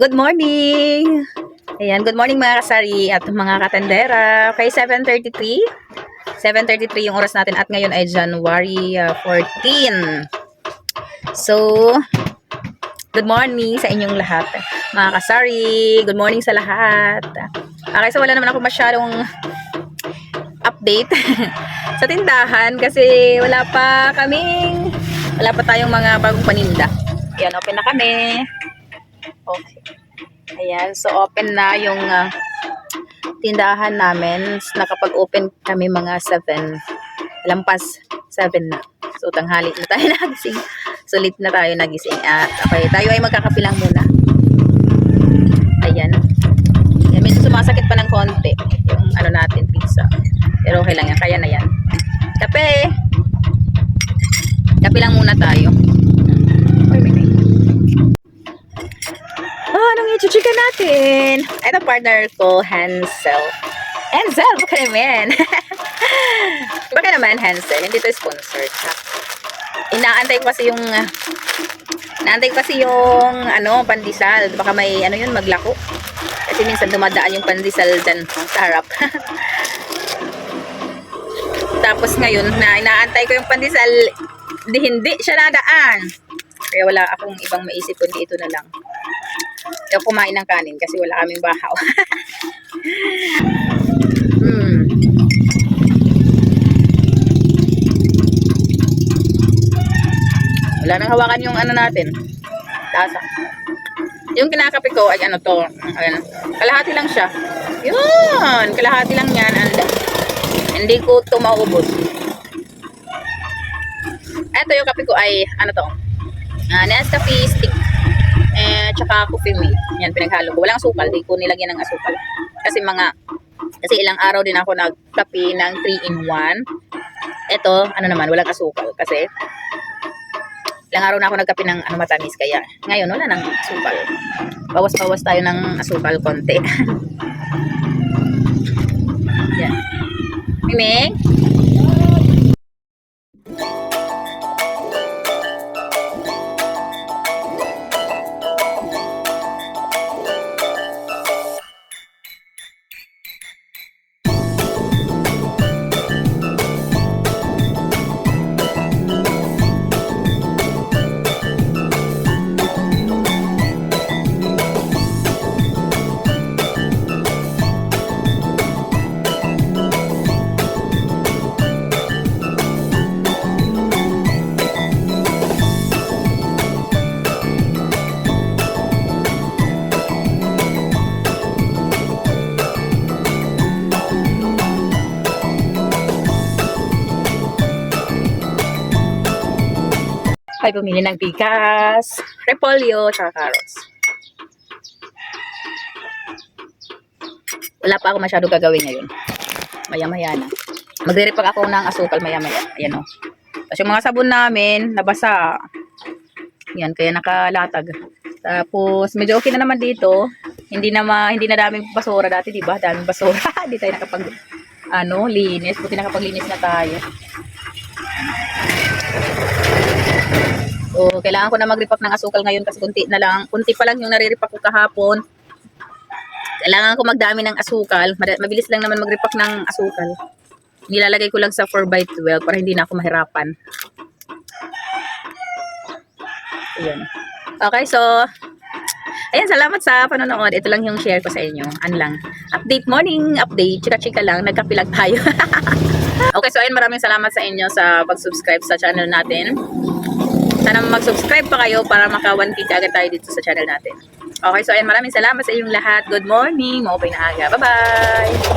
Good morning! Ayan, good morning mga kasari at mga katendera. Okay, 7.33. 7.33 yung oras natin at ngayon ay January uh, 14. So, good morning sa inyong lahat. Mga kasari, good morning sa lahat. Okay, so wala naman ako masyadong update sa tindahan kasi wala pa kaming wala pa tayong mga bagong paninda. Ayan, open na kami. Okay. Ayan, so open na yung ah, tindahan namin. Nakapag-open kami mga 7. Lampas 7 na. So tanghali na tayo nagising. Sulit na tayo nagising. At okay, tayo ay magkakapilang muna. Ayan. Ayan, medyo sumasakit pa ng konti. Yung ano natin, pizza. Pero okay lang yan. Kaya na yan. Kape! Kape lang muna tayo. Ay, may may. I-chika natin? Ito partner ko, Hansel. Hansel, baka naman. baka naman, Hansel. Hindi to sponsored. Ha? Inaantay ko kasi yung... Inaantay ko kasi yung ano, pandesal. Baka may ano yun, maglako. Kasi minsan dumadaan yung pandesal dyan sa harap. Tapos ngayon, na inaantay ko yung pandesal, di hindi siya nadaan. Kaya wala akong ibang maisip kundi ito na lang. Ako kumain ng kanin kasi wala kaming bahaw. hmm. Wala nang hawakan yung ano natin. Tasa. Yung kinakape ko ay ano to. Ayan. Kalahati lang siya. Yun. Kalahati lang yan. And, hindi ko ito maubos. Ito yung kape ko ay ano to. Uh, Nescafe stick. Eh, tsaka coffee mate. Yan, pinaghalo ko. Walang sukal. Di ko nilagyan ng asukal. Kasi mga, kasi ilang araw din ako nagkape ng 3-in-1. Ito, ano naman, walang asukal. Kasi, ilang araw na ako nagkape ng ano, matamis. Kaya, ngayon, wala nang asukal. Bawas-bawas tayo ng asukal konti. Yan. Miming? Ay bumili ng bigas, repolyo, tsaka carrots. Wala pa ako masyado gagawin ngayon. Maya-maya na. Magre-repack ako ng asukal maya-maya. Ayan o. Tapos yung mga sabon namin, nabasa. Yan, kaya nakalatag. Tapos, medyo okay na naman dito. Hindi na ma, hindi na daming basura dati, di ba? Daming basura. Hindi tayo nakapag, ano, linis. Buti nakapaglinis na tayo. So, kailangan ko na mag-repack ng asukal ngayon kasi kunti na lang. Kunti pa lang yung nare-repack ko kahapon. Kailangan ko magdami ng asukal. Mabilis lang naman mag-repack ng asukal. Nilalagay ko lang sa 4x12 para hindi na ako mahirapan. Ayan. Okay, so, ayan, salamat sa panonood. Ito lang yung share ko sa inyo. Ano lang, update morning, update, chika-chika lang, nagkapilag tayo. okay, so ayun, maraming salamat sa inyo sa pag-subscribe sa channel natin. Sana mag-subscribe pa kayo para maka 1k agad tayo dito sa channel natin. Okay, so ayun, maraming salamat sa inyong lahat. Good morning, maupay na aga. Bye-bye!